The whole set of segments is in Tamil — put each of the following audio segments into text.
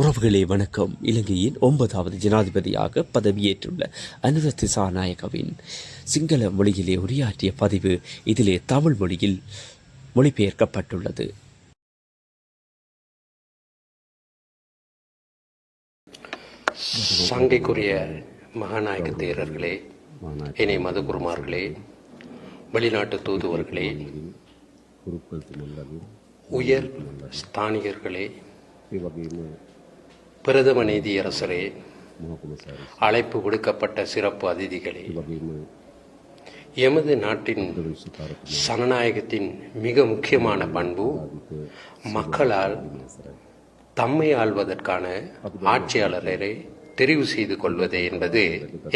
உறவுகளே வணக்கம். இலங்கையின் ஒன்பதாவது ஜனாதிபதியாக பதவியேற்றுள்ள அனுர திசாநாயகவின் சிங்கள மொழியிலே உரையாற்றிய பதிவு இதிலே தமிழ் மொழியில் மொழிபெயர்க்கப்பட்டுள்ளது. சங்கைக்குரிய மகாநாயக தேரர்களே இணை மதுகுருமார்களே வெளிநாட்டு தூதுவர்களே உயர் ஸ்தானிகர்களே பிரதம நீதியரசரே அழைப்பு கொடுக்கப்பட்ட சிறப்பு அதிதிகளே எமது நாட்டின் சனநாயகத்தின் மிக முக்கியமான பண்பு மக்களால் தம்மை ஆள்வதற்கான ஆட்சியாளரை தெரிவு செய்து கொள்வது என்பது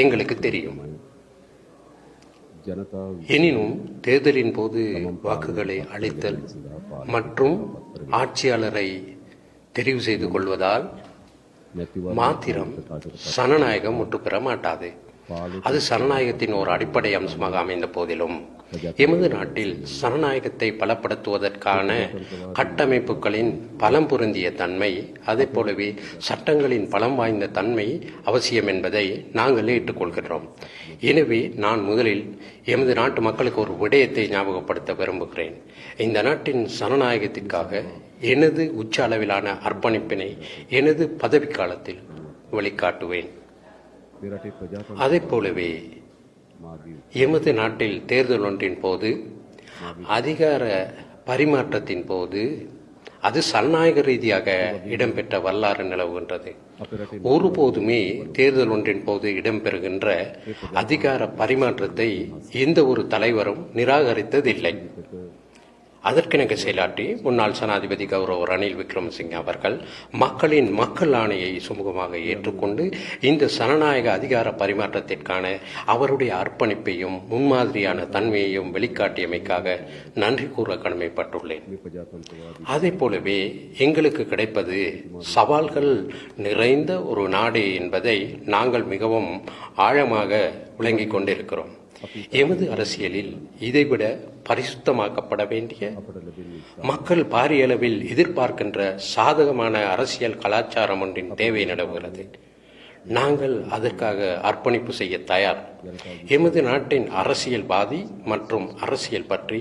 எங்களுக்கு தெரியும். எனினும் தேர்தலின் போது வாக்குகளை அளித்தல் மற்றும் ஆட்சியாளரை தெரிவு செய்து கொள்வதால் மாத்திரம் சனநாயகம் முற்றுப்பெற மாட்டாது. அது சனநாயகத்தின் ஒரு அடிப்படை அம்சமாக அமைந்த போதிலும். எமது நாட்டில் சனநாயகத்தை பலப்படுத்துவதற்கான கட்டமைப்புகளின் பலம் பொருந்திய தன்மை அதே போலவே சட்டங்களின் பலம் வாய்ந்த தன்மை அவசியம் என்பதை நாங்கள் ஏற்றுக்கொள்கிறோம் எனவே நான் முதலில் எமது நாட்டு மக்களுக்கு ஒரு விடயத்தை ஞாபகப்படுத்த விரும்புகிறேன். இந்த நாட்டின் சனநாயகத்திற்காக எனது உச்ச அளவிலான அர்ப்பணிப்பினை எனது பதவி காலத்தில் வழிகாட்டுவேன் அதே போலவே எமது நாட்டில் தேர்தல் ஒன்றின் போது அதிகார பரிமாற்றத்தின் போது அது சனநாயக ரீதியாக இடம்பெற்ற வரலாறு நிலவுகின்றது. ஒருபோதுமே தேர்தல் ஒன்றின் போது இடம்பெறுகின்ற அதிகார பரிமாற்றத்தை எந்த ஒரு தலைவரும் நிராகரித்ததில்லை. அதற்கிணங்க செயலாற்றி முன்னாள் சனாதிபதி கௌரவ் ரணில் விக்ரமசிங்க அவர்கள் மக்களின் மக்கள் ஆணையை சுமூகமாக ஏற்றுக்கொண்டு இந்த சனநாயக அதிகார பரிமாற்றத்திற்கான அவருடைய அர்ப்பணிப்பையும் முன்மாதிரியான தன்மையையும் வெளிக்காட்டியமைக்காக நன்றி கூற கடமைப்பட்டுள்ளேன். அதே போலவே எங்களுக்கு கிடைப்பது சவால்கள் நிறைந்த ஒரு நாடு என்பதை நாங்கள் மிகவும் ஆழமாக விளங்கிக் கொண்டிருக்கிறோம். எமது அரசியலில் இதைவிட பரிசுத்தமாக்கப்பட வேண்டிய மக்கள் பாரிய அளவில் எதிர்பார்க்கின்ற சாதகமான அரசியல் கலாச்சாரம் ஒன்றின் தேவை நிலவுகிறது. நாங்கள் அதற்காக அர்ப்பணிப்பு செய்ய தயார். எமது நாட்டின் அரசியல் பாதி மற்றும் அரசியல் பற்றி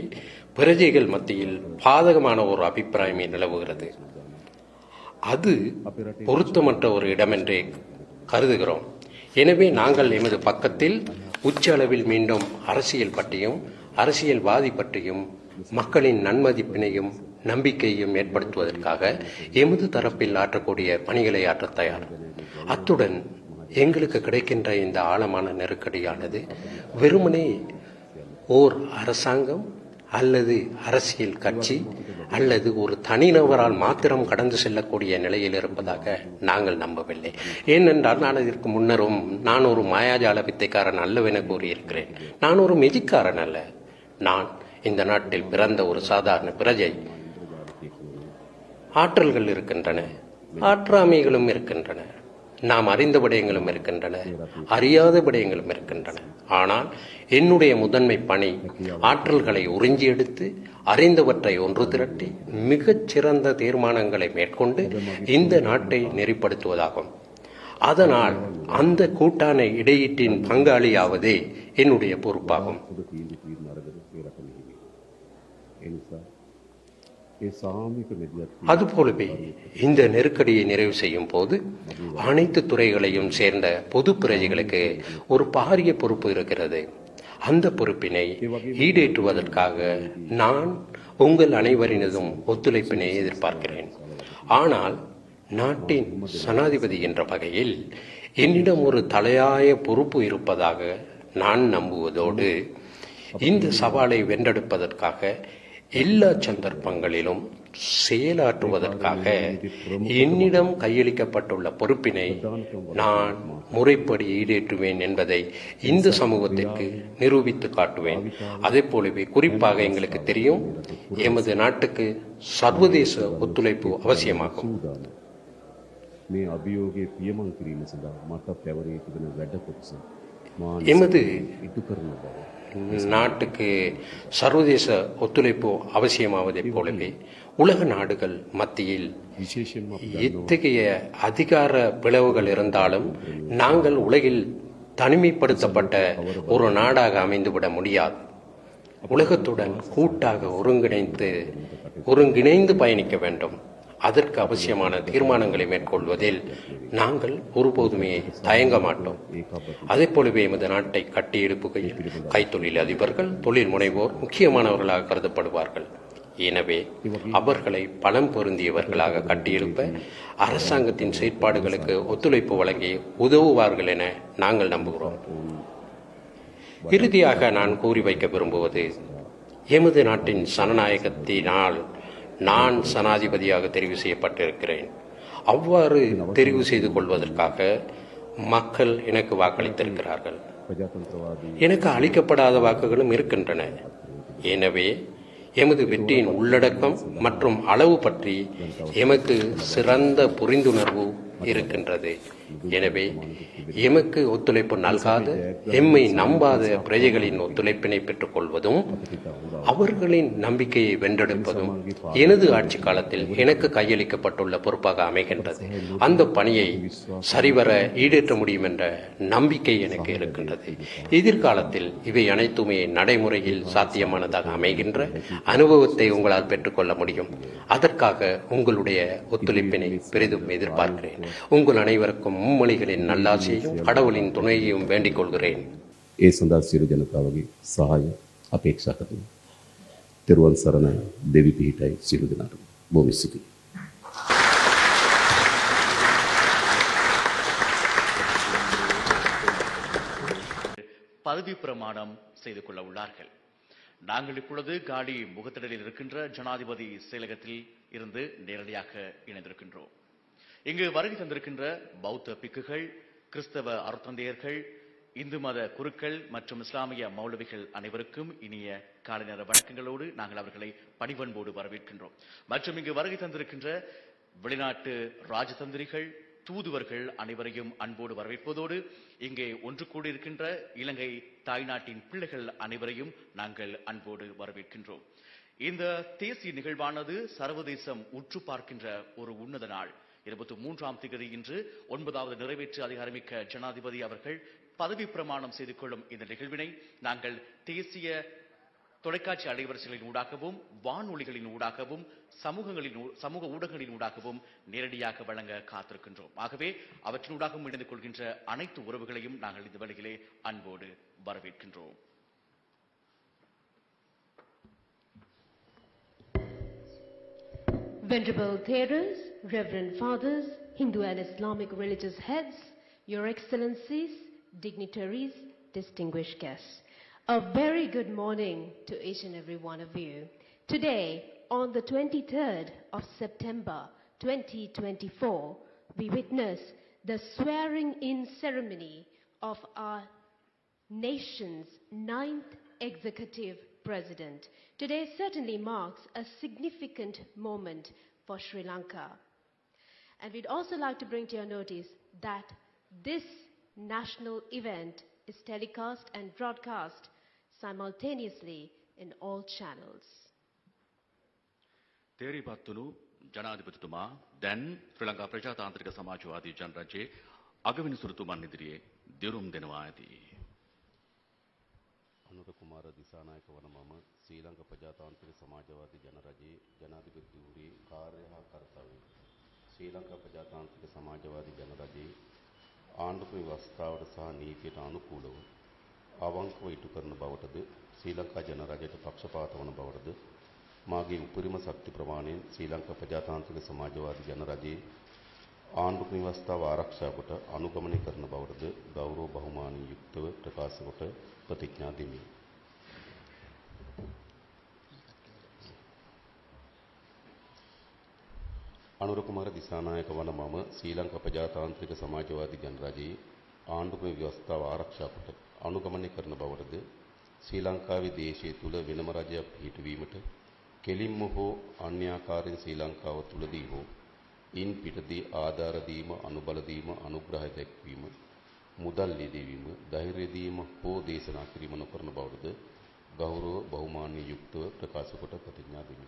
பிரஜைகள் மத்தியில் பாதகமான ஒரு அபிப்பிராயமே நிலவுகிறது. அது பொருத்தமற்ற ஒரு இடமென்றே கருதுகிறோம். எனவே நாங்கள் எமது பக்கத்தில் உச்ச அளவில் மீண்டும் அரசியல் பற்றியும் அரசியல்வாதி பற்றியும் மக்களின் நன்மதிப்பினையும் நம்பிக்கையும் ஏற்படுத்துவதற்காக எமது தரப்பில் ஆற்றக்கூடிய பணிகளை ஆற்ற தயார். அத்துடன் எங்களுக்கு கிடைக்கின்ற இந்த ஆழமான நெருக்கடியானது வெறுமனே ஓர் அரசாங்கம் அல்லது அரசியல் கட்சி அல்லது ஒரு தனிநபரால் மாத்திரம் கடந்து செல்லக்கூடிய நிலையில் இருப்பதாக நாங்கள் நம்பவில்லை. ஏனென்றால் நான் இதற்கு முன்னரும் நான் ஒரு மாயாஜால வித்தைக்காரன் அல்லவென கூறியிருக்கிறேன். நான் ஒரு மெஜிக்காரன் அல்ல. நான் இந்த நாட்டில் பிறந்த ஒரு சாதாரண பிரஜை. ஆற்றல்கள் இருக்கின்றன. ஆற்றாமைகளும் இருக்கின்றன. நாம் அறிந்த விடயங்களும் இருக்கின்றன. அறியாத விடயங்களும் இருக்கின்றன. ஆனால் என்னுடைய முதன்மை பணி ஆற்றல்களை உறிஞ்சி எடுத்து அறிந்தவற்றை ஒன்று திரட்டி மிகச் சிறந்த தீர்மானங்களை மேற்கொண்டு இந்த நாட்டை நெறிப்படுத்துவதாகும். அதனால் அந்த கூட்டான இடையீட்டின் பங்காளியாவதே என்னுடைய பொறுப்பாகும். அதுபோலவே இந்த நெருக்கடியை நிறைவு செய்யும் போது அனைத்து துறைகளையும் சேர்ந்த பொது பிரஜைகளுக்கு ஒரு பாரிய பொறுப்பு இருக்கிறது. அந்த பொறுப்பினை ஈடேற்றுவதற்காக நான் உங்கள் அனைவரினதும் ஒத்துழைப்பினை எதிர்பார்க்கிறேன். ஆனால் நாட்டின் சனாதிபதி என்ற வகையில் என்னிடம் ஒரு தலையாய பொறுப்பு இருப்பதாக நான் நம்புவதோடு இந்த சவாலை வென்றெடுப்பதற்காக எல்லா சந்தர்ப்பங்களிலும் செயலாற்றுவதற்காக என்னிடம் கையளிக்கப்பட்டுள்ள பொறுப்பினை நான் முறைப்படி ஈடேற்றுவேன் என்பதை இந்த சமூகத்திற்கு நிரூபித்து காட்டுவேன். அதே போலவே குறிப்பாக எங்களுக்கு தெரியும் எமது நாட்டுக்கு சர்வதேச ஒத்துழைப்பு அவசியமாகும். எமது நாட்டுக்கு சர்வதேச ஒத்துழைப்பு அவசியமாவதை போலவே உலக நாடுகள் மத்தியில் இத்தகைய அதிகார பிளவுகள் இருந்தாலும் நாங்கள் உலகில் தனிமைப்படுத்தப்பட்ட ஒரு நாடாக அமைந்துவிட முடியாது. உலகத்துடன் கூட்டாக ஒருங்கிணைந்து ஒருங்கிணைந்து பயணிக்க வேண்டும். அதற்கு அவசியமான தீர்மானங்களை மேற்கொள்வதில் நாங்கள் ஒருபோதுமே தயங்க மாட்டோம். அதே போலவே எமது நாட்டை கட்டியெழுப்புகையில் கைத்தொழில் அதிபர்கள் தொழில் முனைவோர் முக்கியமானவர்களாக கருதப்படுவார்கள். எனவே அவர்களை பணம் பொருந்தியவர்களாக கட்டியெழுப்ப அரசாங்கத்தின் செயற்பாடுகளுக்கு ஒத்துழைப்பு வழங்கி உதவுவார்கள் என நாங்கள் நம்புகிறோம். இறுதியாக நான் கூறி வைக்க விரும்புவது எமது நாட்டின் சனநாயகத்தினால் நான் சனாதிபதியாக தெரிவு செய்யப்பட்டிருக்கிறேன். அவ்வாறு தெரிவு செய்து கொள்வதற்காக மக்கள் எனக்கு வாக்களித்திருக்கிறார்கள். எனக்கு அளிக்கப்படாத வாக்குகளும் இருக்கின்றன. எனவே எமது வெற்றியின் உள்ளடக்கம் மற்றும் அளவு பற்றி எமக்கு சிறந்த புரிந்துணர்வு இருக்கின்றது. எனவே எமக்கு ஒத்துழைப்பு நல்காத எம்மை நம்பாத பிரஜைகளின் ஒத்துழைப்பினை பெற்றுக்கொள்வதும் அவர்களின் நம்பிக்கையை வென்றெடுப்பதும் எனது ஆட்சி காலத்தில் எனக்கு கையளிக்கப்பட்டுள்ள பொறுப்பாக அமைகின்றது. அந்த பணியை சரிவர ஈடேற்ற முடியும் என்ற நம்பிக்கை எனக்கு இருக்கின்றது. எதிர்காலத்தில் இவை அனைத்துமே நடைமுறையில் சாத்தியமானதாக அமைகின்ற அனுபவத்தை உங்களால் பெற்றுக்கொள்ள முடியும். அதற்காக உங்களுடைய ஒத்துழைப்பினை பெரிதும் எதிர்பார்க்கிறேன். உங்கள் அனைவருக்கும் மும்மொழிகளின் நல்லாசையும் கடவுளின் துணையையும் வேண்டிக் கொள்கிறேன். ஏசுதாஸ் சிறு ஜனதாவகி சகாயம் அபேட்சா තෙරුවන් සරණයි දෙවි පිහිටයි සියලු දෙනාටම. බොහොම ස්තුතියි. பதவி பிரமாணம் செய்து கொள்ள உள்ளார்கள் நாங்கள் இப்பொழுது காடி முகத்திடலில் இருக்கின்ற ஜனாதிபதி செயலகத்தில் இருந்து நேரடியாக இணைந்திருக்கின்றோம் இங்கு வருகை தந்திருக்கின்ற பௌத்த பிக்குகள் கிறிஸ்தவ அருத்தந்தையர்கள் இந்து மத குருக்கள் மற்றும் இஸ்லாமிய மௌலவிகள் அனைவருக்கும் இனிய காலை நேர வணக்கங்களோடு நாங்கள் அவர்களை பணிவன்போடு வரவேற்கின்றோம். மற்றும் இங்கு வருகை தந்திருக்கின்ற வெளிநாட்டு ராஜதந்திரிகள் தூதுவர்கள் அனைவரையும் அன்போடு வரவேற்பதோடு இங்கே ஒன்று கூடியிருக்கின்ற இலங்கை தாய்நாட்டின் பிள்ளைகள் அனைவரையும் நாங்கள் அன்போடு வரவேற்கின்றோம். இந்த தேசிய நிகழ்வானது சர்வதேசம் உற்று பார்க்கின்ற ஒரு உன்னத நாள். இருபத்தி மூன்றாம் தேதி இன்று ஒன்பதாவது நிறைவேற்று அதிகாரமிக்க ஜனாதிபதி அவர்கள் பதவி பிரமாணம் செய்து கொள்ளும் இந்த நிகழ்வினை நாங்கள் தேசிய தொலைக்காட்சி அலைவரிசைகளின் ஊடாகவும் வானொலிகளின் ஊடாகவும் சமூகங்களின் சமூக ஊடகங்களின் ஊடாகவும் நேரடியாக வழங்க காத்திருக்கின்றோம். ஆகவே அவற்றினூடாகவும் இணைந்து கொள்கின்ற அனைத்து உறவுகளையும் நாங்கள் இந்த வேளையிலே அன்போடு வரவேற்கின்றோம். Venerable Theras, Reverend Fathers, Hindu and Islamic religious heads, Your Excellencies, dignitaries, distinguished guests, a very good morning to each and every one of you. Today, on the 23rd of September 2024, we witness the swearing in ceremony of our nation's ninth executive President. Today certainly marks a significant moment for Sri Lanka. And we'd also like to bring to your notice that this national event is telecast and broadcast simultaneously in all channels. ತೇರಿ ಬತ್ತಲು ಜನಾಧಿಪತಿ ದೆನ್ ಶ್ರೀಲಂಕಾ ಪ್ರಜಾತಾಂತ್ರಿಕ ಸಮಾಜವಾದಿ ಜನರಂಚೆ ಅಗವಿನ ಸುರುತು ಮನ್ನಿದಿರಿಯೇ ದಿರುಂ ದೆನುವಾದಿ ಅನುರ ಕುಮಾರ ದಿಸಾನಾಯಕವರ ಮಮ ಶ್ರೀಲಂಕಾ ಪ್ರಜಾತಾಂತ್ರಿಕ ಸಮಾಜವಾದಿ ಜನರಜೆ ಜನಾಧಿಪತಿ ಊರಿ ಕಾರ್ಯ ಕರ್ತವ್ಯ ශ්‍රීලංකා ප්‍රජාතාන්ත්‍රික සමාජවාදී ජනරජයේ ආණ්ඩුක ව්‍යවස්ථාවට සහ නීතියට අනුකූලව අවංකව ඉටු කරන බවටද ශ්‍රී ලංකා ජනරජයට පක්ෂපාත වන බවටද මාගේ උපරිම ශක්ති ප්‍රමාණයෙන් ශ්‍රී ලංකා ප්‍රජාතාන්ත්‍රික සමාජවාදී ජනරජයේ ආණ්ඩුක්‍රම ව්‍යවස්ථාව ආරක්ෂා කොට අනුගමනය කරන බවටද ගෞරව බහුමානයෙන් යුක්තව ප්‍රකාශ කොට ප්‍රතිඥා දෙමි. අනුර කුමාර දිසානායක වන මම ශ්‍රී ලංකා ප්‍රජාතාන්ත්‍රික සමාජවාදී ජනරජයේ ආණ්ඩුක්‍රම ව්‍යවස්ථාව ආරක්ෂා කොට අනුගමනය කරන බවටද ශ්‍රී ලංකාවේ දේශය තුල වෙනම රජයක් පිහිටුවීමට කෙලින්ම හෝ අන්‍යාකාරයෙන් ශ්‍රී ලංකාව තුලදී හෝ ඉන් පිටදී ආධාර දීම අනුබල දීම අනුග්‍රහය දැක්වීම මුදල් යෙදවීම ධෛර්යදීම හෝ දේශනා කිරීම නොකරන බවද ගෞරව බහුමාන්‍ය යුක්තව ප්‍රකාශ කොට ප්‍රතිඥා දෙමි.